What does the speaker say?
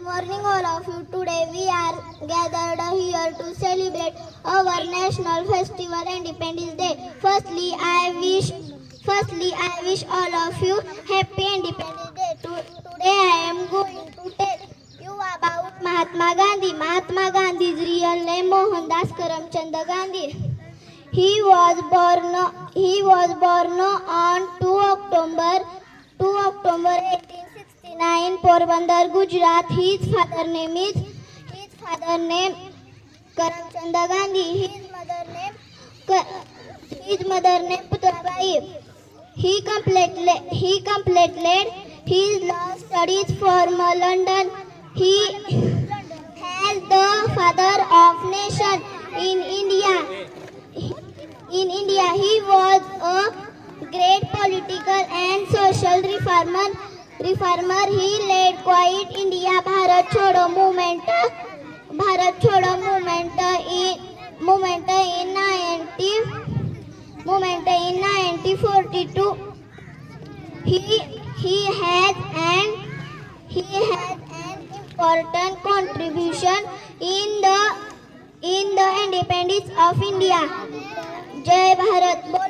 Good morning, all of you. Today we are gathered here to celebrate our national festival, Independence Day. Firstly, I wish, firstly, I wish all of you happy Independence Day. Today, I am going to tell you about Mahatma Gandhi. Mahatma Gandhi's real name Mohandas Karamchand Gandhi. He was born. He was born on 2 October 2 October 1869, Porbandar, Gujarat. His father name is his father name Karamchand Gandhi. His mother Ka- his mother name Putrabai. He completed he completed his law studies from London. He has the father of nation in India. In India, he was a great political and social reformer. Reformer he led quit India Bharat छोड़ो movement Bharat छोड़ो movement in movement in ninety movement in nineteen forty two he has and he has an important contribution in the in the independence of India जय भारत बोल